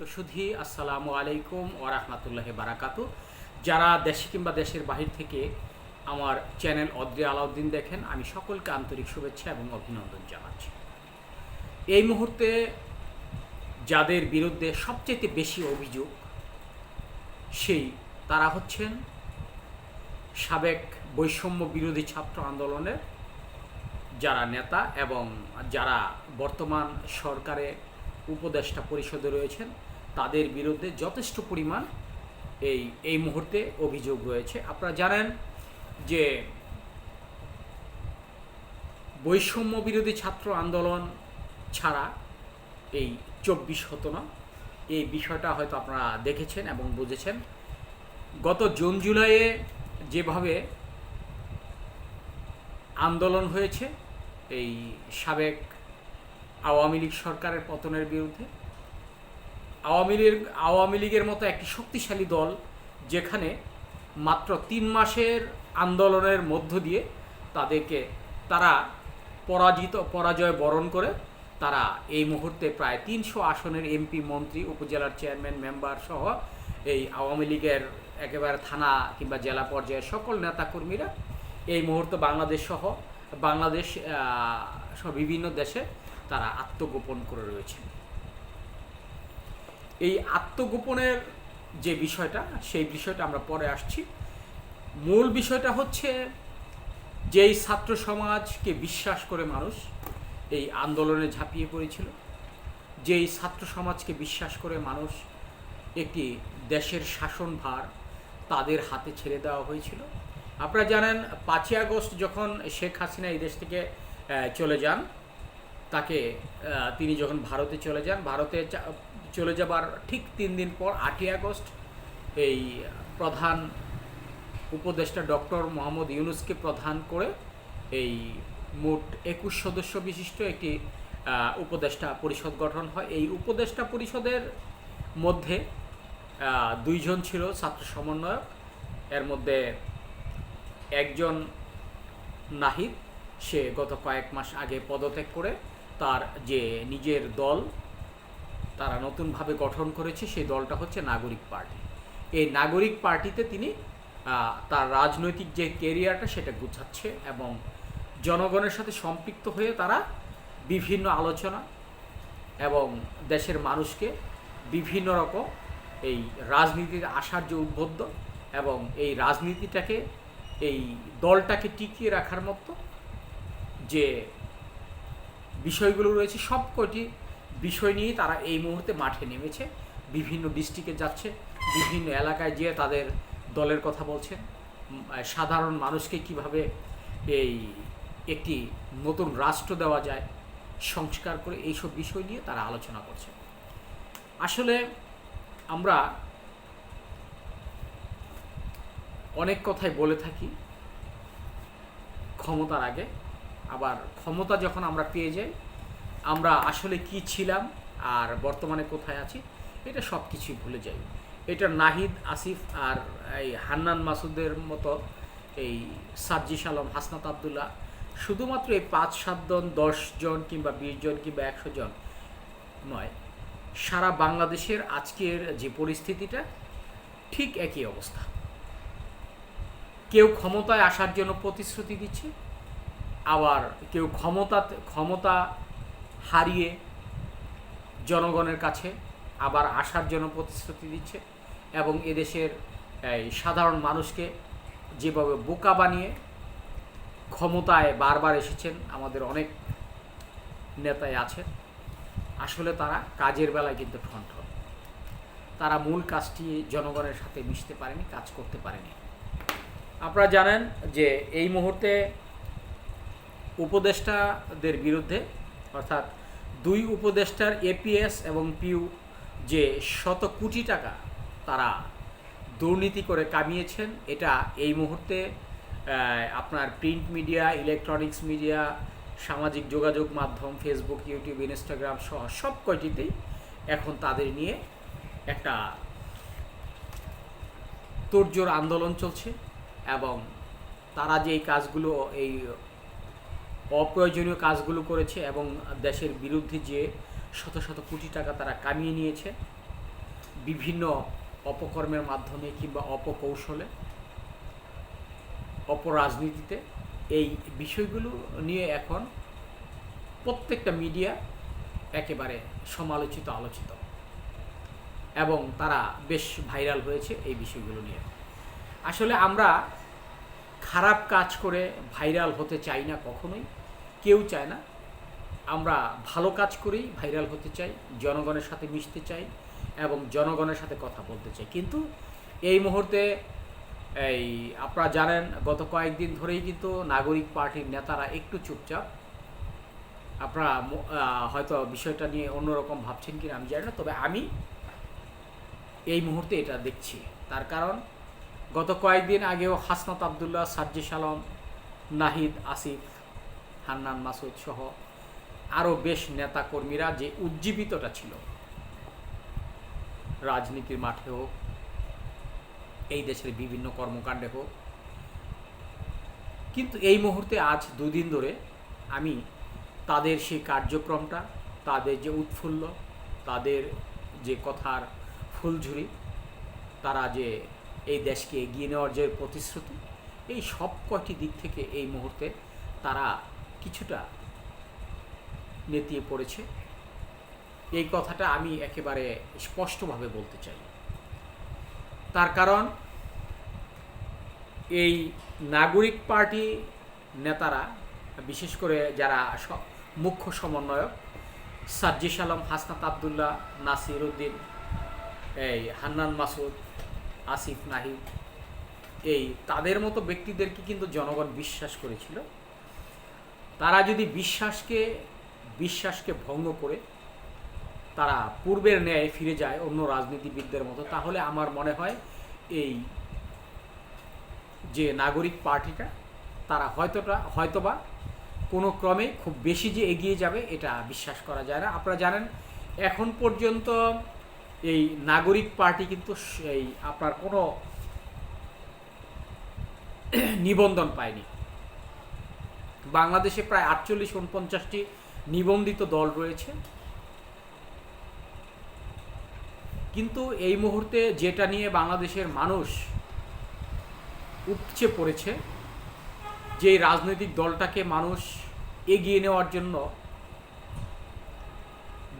তো শুধু আসসালামু আলাইকুম ও রাহমাতুল্লাহি বারাকাতু। যারা দেশে কিংবা দেশের বাহির থেকে আমার চ্যানেল অদ্রি আলাউদ্দিন দেখেন, আমি সকলকে আন্তরিক শুভেচ্ছা এবং অভিনন্দন জানাচ্ছি। এই মুহূর্তে যাদের বিরুদ্ধে সবচেয়ে বেশি অভিযোগ, সেই তারা হচ্ছেন সাবেক বৈষম্য বিরোধী ছাত্র আন্দোলনের যারা নেতা এবং যারা বর্তমান সরকারে উপদেষ্টা পরিষদে রয়েছেন, তাদের বিরুদ্ধে যথেষ্ট পরিমাণ এই এই মুহূর্তে অভিযোগ রয়েছে। আপনারা জানেন যে বৈষম্য বিরোধী ছাত্র আন্দোলন ছাড়া এই চব্বিশ হতো না। এই বিষয়টা হয়তো আপনারা দেখেছেন এবং বুঝেছেন। গত জুন জুলাইয়ে যেভাবে আন্দোলন হয়েছে, এই সাবেক আওয়ামী লীগ সরকারের পতনের বিরুদ্ধে। আওয়ামী লীগ, আওয়ামী লীগের মতো একটি শক্তিশালী দল যেখানে মাত্র তিন মাসের আন্দোলনের মধ্য দিয়ে তাদেরকে তারা পরাজিত, পরাজয় বরণ করে তারা এই মুহূর্তে প্রায় তিনশো আসনের এমপি মন্ত্রী, উপজেলার চেয়ারম্যান, মেম্বার সহ এই আওয়ামী লীগের একেবারে থানা কিংবা জেলা পর্যায়ের সকল নেতাকর্মীরা এই মুহূর্তে বাংলাদেশ সহ বাংলাদেশ সহ বিভিন্ন দেশে তারা আত্মগোপন করে রয়েছে। এই আত্মগোপনের যে বিষয়টা, সেই বিষয়টা আমরা পরে আসছি। মূল বিষয়টা হচ্ছে যেই ছাত্র সমাজকে বিশ্বাস করে মানুষ এই আন্দোলনে ঝাঁপিয়ে পড়েছিল, যেই ছাত্র সমাজকে বিশ্বাস করে মানুষ একটি দেশের শাসনভার তাদের হাতে ছেড়ে দেওয়া হয়েছিল। আপনারা জানেন, পাঁচই আগস্ট যখন শেখ হাসিনা এই দেশ থেকে চলে যান তাকে তিনি যখন ভারতে চলে যান, ভারতে চলে যাবার ঠিক তিন দিন পর, আটই আগস্ট, এই প্রধান উপদেষ্টা ডক্টর মোহাম্মদ ইউনুসকে প্রধান করে এই মোট একুশ সদস্য বিশিষ্ট একটি উপদেষ্টা পরিষদ গঠন হয়। এই উপদেষ্টা পরিষদের মধ্যে দুইজন ছিল ছাত্র সমন্বয়ক। এর মধ্যে একজন নাহিদ, সে গত কয়েক মাস আগে পদত্যাগ করে তার যে নিজের দল, তারা নতুনভাবে গঠন করেছে, সেই দলটা হচ্ছে নাগরিক পার্টি। এই নাগরিক পার্টিতে তিনি তার রাজনৈতিক যে কেরিয়ারটা সেটা গুছাচ্ছে এবং জনগণের সাথে সম্পৃক্ত হয়ে তারা বিভিন্ন আলোচনা এবং দেশের মানুষকে বিভিন্ন রকম এই রাজনীতির আসার যে উদ্বুদ্ধ এবং এই রাজনীতিটাকে, এই দলটাকে টিকিয়ে রাখার মতো যে বিষয়গুলো রয়েছে সব কটি বিষয় নিয়ে তারা এই মুহূর্তে মাঠে নেমেছে। বিভিন্ন ডিস্ট্রিক্টে যাচ্ছে, বিভিন্ন এলাকায় যেয়ে তাদের দলের কথা বলছেন সাধারণ মানুষকে কীভাবে এই একটি নতুন রাষ্ট্র দেওয়া যায়, সংস্কার করে এইসব বিষয় নিয়ে তারা আলোচনা করছে। আসলে আমরা অনেক কথাই বলে থাকি ক্ষমতার আগে। আবার ক্ষমতা যখন আমরা পেয়ে যাই, আমরা আসলে কি ছিলাম আর বর্তমানে কোথায় আছি, এটা সব কিছুই ভুলে যাই। এটা নাহিদ, আসিফ আর এই হান্নান মাসুদের মতো এই সাজ্জিস আলম, হাসনাত আবদুল্লাহ, শুধুমাত্র এই পাঁচ সাতজন দশ জন কিংবা বিশ জন কিংবা একশো জন নয়, সারা বাংলাদেশের আজকের যে পরিস্থিতিটা, ঠিক একই অবস্থা। কেউ ক্ষমতায় আসার জন্য প্রতিশ্রুতি দিচ্ছে আবার কেউ ক্ষমতা ক্ষমতা হারিয়ে জনগণের কাছে আবার আসার জন্য প্রতিশ্রুতি দিচ্ছে এবং এদেশের, এই সাধারণ মানুষকে যেভাবে বোকা বানিয়ে ক্ষমতায় বারবার এসেছেন আমাদের অনেক নেতাই আছেন, আসলে তারা কাজের বেলায় কিন্তু ঠনঠন। তারা মূল কাজটি জনগণের সাথে মিশতে পারেনি, কাজ করতে পারেনি। আপনারা জানেন যে এই মুহূর্তে উপদেষ্টাদের বিরুদ্ধে, অর্থাৎ দুই উপদেষ্টার এপিএস এবং পিউ যে শত কোটি টাকা তারা দুর্নীতি করে কামিয়েছেন, এটা এই মুহূর্তে আপনার প্রিন্ট মিডিয়া ইলেকট্রনিক্স মিডিয়া সামাজিক যোগাযোগ মাধ্যম ফেসবুক ইউটিউব ইনস্টাগ্রাম সহ সব কয়টিতেই এখন তাদের নিয়ে একটা তোড়জোড় আন্দোলন চলছে এবং তারা যে এই কাজগুলো, এই অপ্রয়োজনীয় কাজগুলো করেছে এবং দেশের বিরুদ্ধে যে শত শত কোটি টাকা তারা কামিয়ে নিয়েছে, বিভিন্ন অপকর্মের মাধ্যমে কিংবা অপকৌশলে, অপরাজনীতিতে, এই বিষয়গুলো নিয়ে এখন প্রত্যেকটা মিডিয়া একেবারে সমালোচিত, আলোচিত এবং তারা বেশ ভাইরাল হয়েছে এই বিষয়গুলো নিয়ে। আসলে আমরা খারাপ কাজ করে ভাইরাল হতে চাই না কখনোই, কেউ চায় না। আমরা ভালো কাজ করেই ভাইরাল হতে চাই, জনগণের সাথে মিশতে চাই এবং জনগণের সাথে কথা বলতে চাই। কিন্তু এই মুহূর্তে এই আপনারা জানেন, গত কয়েকদিন ধরেই কিন্তু নাগরিক পার্টির নেতারা একটু চুপচাপ। আপনারা হয়তো বিষয়টা নিয়ে অন্যরকম ভাবছেন কিনা আমি জানি না, তবে আমি এই মুহূর্তে এটা দেখছি। তার কারণ গত কয়েকদিন আগেও হাসনাত আবদুল্লাহ সাজ্জিস আলম, নাহিদ, আসিফ, হান্নান, মাসুদ সহ আরও বেশ নেতা কর্মীরা যে উজ্জীবিতটা ছিল, রাজনীতির মাঠে হোক, এই দেশের বিভিন্ন কর্মকাণ্ডে হোক, কিন্তু এই মুহূর্তে আজ দুদিন ধরে আমি তাদের সেই কার্যক্রমটা, তাদের যে উৎফুল্ল, তাদের যে কথার ফুলঝুরি, তারা যে এই দেশকে এগিয়ে নেওয়ার যে প্রতিশ্রুতি, এই সব কয়টি দিক থেকে এই মুহূর্তে তারা কিছুটা নেতিয়ে পড়েছে। এই কথাটা আমি একেবারে স্পষ্টভাবে বলতে চাই। তার কারণ, এই নাগরিক পার্টি নেতারা, বিশেষ করে যারা মুখ্য সমন্বয়ক সাজ্জিস আলম, হাসনাত আবদুল্লাহ নাসির উদ্দিন এই হান্নান মাসুদ আসিফ নাহিদ এই তাদের মতো ব্যক্তিদেরকে কিন্তু জনগণ বিশ্বাস করেছিল। তারা যদি বিশ্বাসকে বিশ্বাসকে ভঙ্গ করে তারা পূর্বের ন্যায় ফিরে যায় অন্য রাজনীতিবিদদের মতো, তাহলে আমার মনে হয় এই যে নাগরিক পার্টিটা, তারা হয়তোটা, হয়তোবা কোনো ক্রমে খুব বেশি যে এগিয়ে যাবে, এটা বিশ্বাস করা যায় না। আপনারা জানেন, এখন পর্যন্ত এই নাগরিক পার্টি কিন্তু এই আপনার কোনো নিবন্ধন পায়নি। বাংলাদেশে প্রায় আটচল্লিশ উনপঞ্চাশটি নিবন্ধিত দল রয়েছে। কিন্তু এই মুহূর্তে যেটা নিয়ে বাংলাদেশের মানুষ উপচে পড়েছে যে রাজনৈতিক দলটাকে মানুষ এগিয়ে নেওয়ার জন্য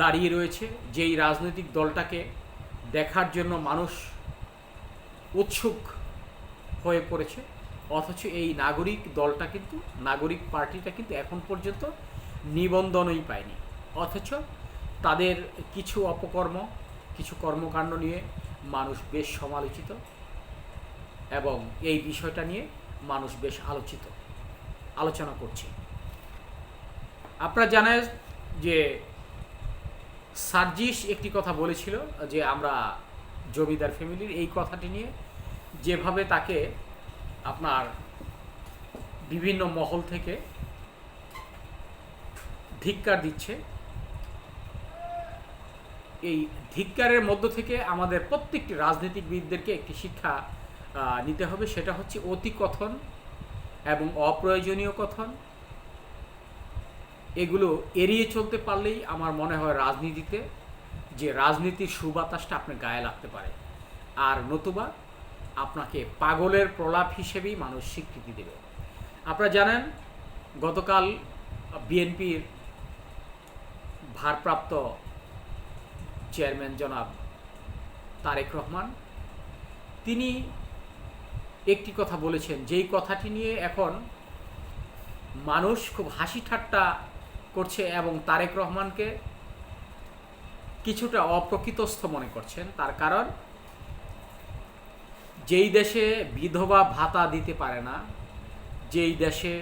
দাঁড়িয়ে রয়েছে, যেই রাজনৈতিক দলটাকে দেখার জন্য মানুষ উৎসুক হয়ে পড়েছে, অথচ এই নাগরিক দলটা কিন্তু, নাগরিক পার্টিটা কিন্তু এখন পর্যন্ত নিবন্ধনই পায়নি। অথচ তাদের কিছু অপকর্ম, কিছু কর্মকাণ্ড নিয়ে মানুষ বেশ সমালোচিত এবং এই বিষয়টা নিয়ে মানুষ বেশ আলোচিত, আলোচনা করছে। আপনারা জানেন যে সার্জিস একটি কথা বলেছিল যে আমরা জমিদার ফ্যামিলির এই কথাটি নিয়ে, যেভাবে তাকে আপনার বিভিন্ন মহল থেকে ধিক্কার দিচ্ছে, এই ধিক্কারের মধ্য থেকে আমাদের প্রত্যেকটি রাজনীতিবিদদেরকে একটি শিক্ষা নিতে হবে, সেটা হচ্ছে অতি কথন এবং অপ্রয়োজনীয় কথন। এগুলো এড়িয়ে চলতে পারলেই আমার মনে হয় রাজনীতিতে যে রাজনীতির সুবাতাসটা আপনার গায়ে লাগতে পারে। আর নতুবা আপনাকে পাগলের প্রলাপ হিসেবেই মানুষ স্বীকৃতি দেবে। আপনারা জানেন, গতকাল বিএনপির ভারপ্রাপ্ত চেয়ারম্যান জনাব তারেক রহমান, তিনি একটি কথা বলেছেন, যেই কথাটি নিয়ে এখন মানুষ খুব হাসি ঠাট্টা করছে এবং তারেক রহমানকে কিছুটা অপ্রকৃতস্থ মনে করছেন। তার কারণ, যেই দেশে বিধবা ভাতা দিতে পারে না, যেই দেশে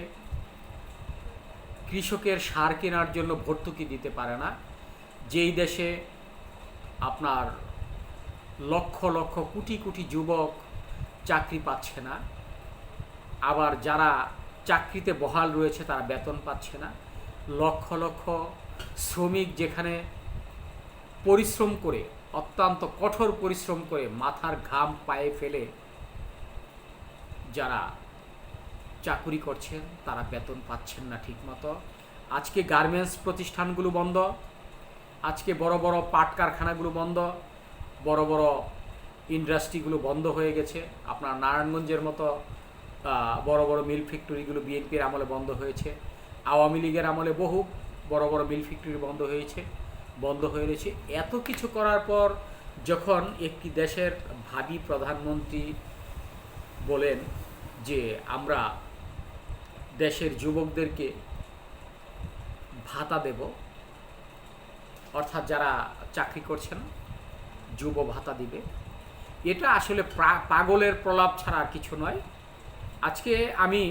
কৃষকের সার কেনার জন্য ভর্তুকি দিতে পারে না, যেই দেশে আপনার লক্ষ লক্ষ কোটি কোটি যুবক চাকরি পাচ্ছে না, আবার যারা চাকরিতে বহাল রয়েছে তারা বেতন পাচ্ছে না। লক্ষ লক্ষ শ্রমিক যেখানে পরিশ্রম করে, অত্যন্ত কঠোর পরিশ্রম করে মাথার ঘাম পায়ে ফেলে যারা চাকুরি করছেন, তারা বেতন পাচ্ছেন না ঠিকমতো। আজকে গার্মেন্টস প্রতিষ্ঠানগুলো বন্ধ। আজকে বড় বড় পাট কারখানাগুলো বন্ধ। বড় বড় ইন্ডাস্ট্রিগুলো বন্ধ হয়ে গেছে। আপনার নারায়ণগঞ্জের মতো বড় বড় মিল ফ্যাক্টরিগুলো বিএনপির আমলে বন্ধ হয়েছে। আওয়ামী লীগের আমলে বহু বড় বড় মিল ফ্যাক্টরি বন্ধ হয়েছে, বন্ধ হয়ে রয়েছে। এত কিছু করার পর যখন একটি দেশের ভাবি প্রধানমন্ত্রী বলেন যে আমরা দেশের যুবকদেরকে ভাতা দেব, অর্থাৎ যারা চাকরি করছেন, যুব ভাতা দিবে, এটা আসলে পাগলের প্রলাপ ছাড়া কিছু নয়। আজকে আমি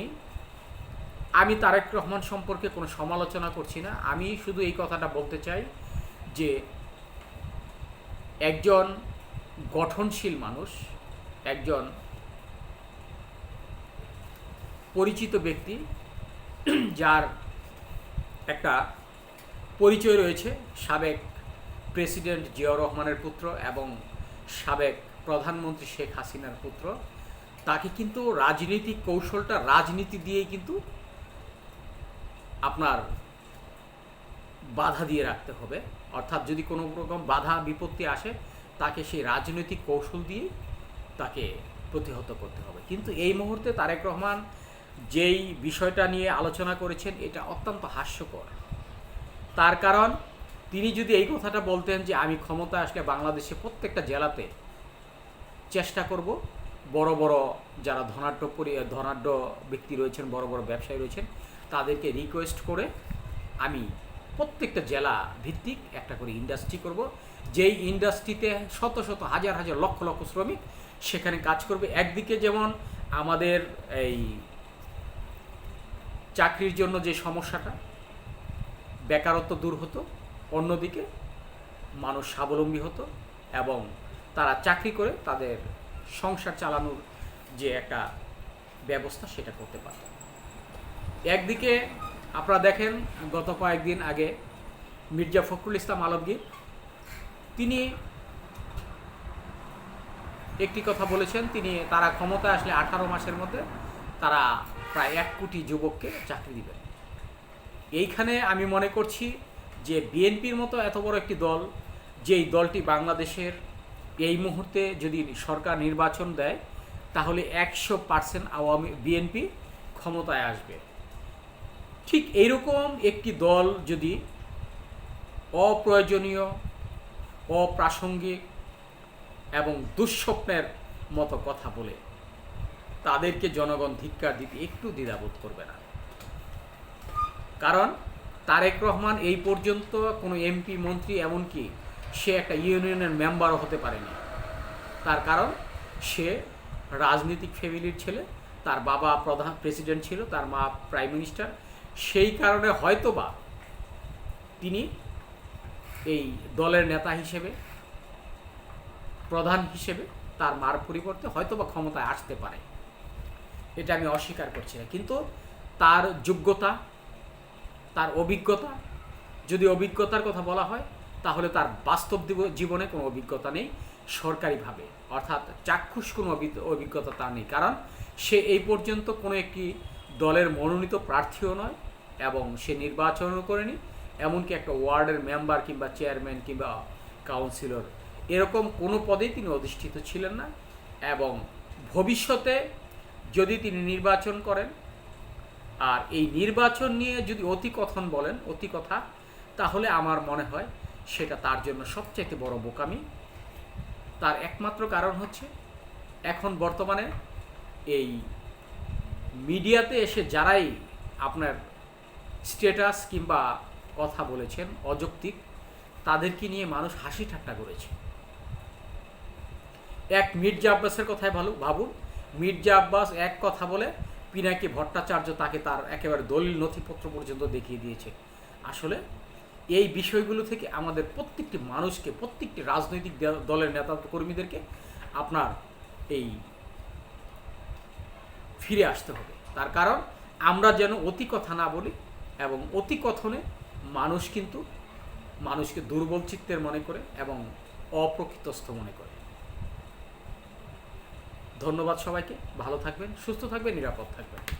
আমি তারেক রহমান সম্পর্কে কোনো সমালোচনা করছি না। আমি শুধু এই কথাটা বলতে চাই যে একজন গঠনশীল মানুষ, একজন পরিচিত ব্যক্তি, যার একটা পরিচয় রয়েছে, সাবেক প্রেসিডেন্ট জিয়াউর রহমানের পুত্র এবং সাবেক প্রধানমন্ত্রী শেখ হাসিনার পুত্র। তাকে কিন্তু রাজনৈতিক কৌশলটা, রাজনীতি দিয়েই কিন্তু আপনার বাধা দিয়ে রাখতে হবে। অর্থাৎ যদি কোনো রকম বাধা, বিপত্তি আসে, তাকে সেই রাজনৈতিক কৌশল দিয়ে তাকে প্রতিহত করতে হবে। কিন্তু এই মুহূর্তে তারেক রহমান যেই বিষয়টা নিয়ে আলোচনা করেছেন, এটা অত্যন্ত হাস্যকর। তার কারণ, তিনি যদি এই কথাটা বলতেন যে, আমি ক্ষমতা আসলে বাংলাদেশে প্রত্যেকটা জেলাতে চেষ্টা করব বড় বড় যারা ধনাঢ্য পরি, ধনাঢ্য ব্যক্তি রয়েছেন, বড় বড় ব্যবসায়ী রয়েছেন, তাদেরকে রিকোয়েস্ট করে আমি প্রত্যেকটা জেলা ভিত্তিক একটা করে ইন্ডাস্ট্রি করব। যেই ইন্ডাস্ট্রিতে শত শত হাজার হাজার লক্ষ লক্ষ শ্রমিক সেখানে কাজ করবে। একদিকে যেমন আমাদের এই চাকরির জন্য যে সমস্যাটা, বেকারত্ব দূর হতো, অন্যদিকে মানুষ স্বাবলম্বী হতো এবং তারা চাকরি করে তাদের সংসার চালানোর যে একটা ব্যবস্থা সেটা করতে পারত একদিকে আপনারা দেখেন, গত কয়েকদিন আগে মির্জা ফখরুল ইসলাম আলমগীর, তিনি একটি কথা বলেছেন, তিনি তারা ক্ষমতা আসলে আঠারো মাসের মধ্যে তারা প্রায় এক কোটি যুবককে চাকরি দিবেন। এইখানে আমি মনে করছি যে বিএনপির মতো এত বড় একটি দল, যেই দলটি বাংলাদেশের এই মুহূর্তে যদি সরকার নির্বাচন দেয়, তাহলে একশো পার্সেন্ট আওয়ামী বিএনপি ক্ষমতায় আসবে। ঠিক এইরকম একটি দল যদি অপ্রয়োজনীয়, অপ্রাসঙ্গিক এবং দুঃস্বপ্নের মতো কথা বলে, তাদেরকে জনগণ ধিক্কার দিতে একটু দ্বিধাবোধ করবে না। কারণ তারেক রহমান এই পর্যন্ত কোনো এমপি, মন্ত্রী, এমনকি সে একটা ইউনিয়নের মেম্বারও হতে পারেনি। তার কারণ, সে রাজনৈতিক ফ্যামিলির ছেলে, তার বাবা প্রধান প্রেসিডেন্ট ছিল, তার মা প্রাইম মিনিস্টার সেই কারণে হয়তোবা তিনি এই দলের নেতা হিসেবে, প্রধান হিসেবে তার মার পরিবর্তে হয়তোবা ক্ষমতায় আসতে পারে। এটা আমি অস্বীকার করছি না। কিন্তু তার যোগ্যতা, তার অভিজ্ঞতা, যদি অভিজ্ঞতার কথা বলা হয় তাহলে তার বাস্তব জীবনে কোনো অভিজ্ঞতা নেই সরকারিভাবে। অর্থাৎ চাক্ষুষ কোনো অভিজ্ঞতা তার নেই। কারণ সে এই পর্যন্ত কোনো একটি দলের মনোনীত প্রার্থীও নয় এবং সে নির্বাচনও করেনি। এমনকি একটা ওয়ার্ডের মেম্বার কিংবা চেয়ারম্যান কিংবা কাউন্সিলর এরকম কোনো পদেই তিনি অধিষ্ঠিত ছিলেন না এবং ভবিষ্যতে যদি তিনি নির্বাচন করেন, আর এই নির্বাচন নিয়ে যদি অতি কথন বলেন, অতি কথা, তাহলে আমার মনে হয় সেটা তার জন্য সবচেয়ে বড় বোকামি। তার একমাত্র কারণ হচ্ছে, এখন বর্তমানে এই মিডিয়াতে এসে যারাই আপনার স্ট্যাটাস কিংবা কথা বলেছেন, অযৌক্তিক, তাদেরকে নিয়ে মানুষ হাসি ঠাট্টা করেছে। এক মির্জা আব্বাসের কথাই ভালো, ভাবুন। মির্জা আব্বাস এক কথা বলে, পিনাকি ভট্টাচার্য তাকে তার একেবারে দলিল নথিপত্র পর্যন্ত দেখিয়ে দিয়েছে। আসলে এই বিষয়গুলো থেকে আমাদের প্রত্যেকটি মানুষকে, প্রত্যেকটি রাজনৈতিক দল- দলের নেতা কর্মীদেরকে আপনার এই ফিরে আসতে হবে। তার কারণ আমরা যেন অতি কথা না বলি এবং অতি কথনে মানুষ কিন্তু মানুষকে দুর্বল চিত্তের মনে করে এবং অপ্রকৃতস্থ মনে করে। ধন্যবাদ সবাইকে। ভালো থাকবেন, সুস্থ থাকবেন, নিরাপদ থাকবেন।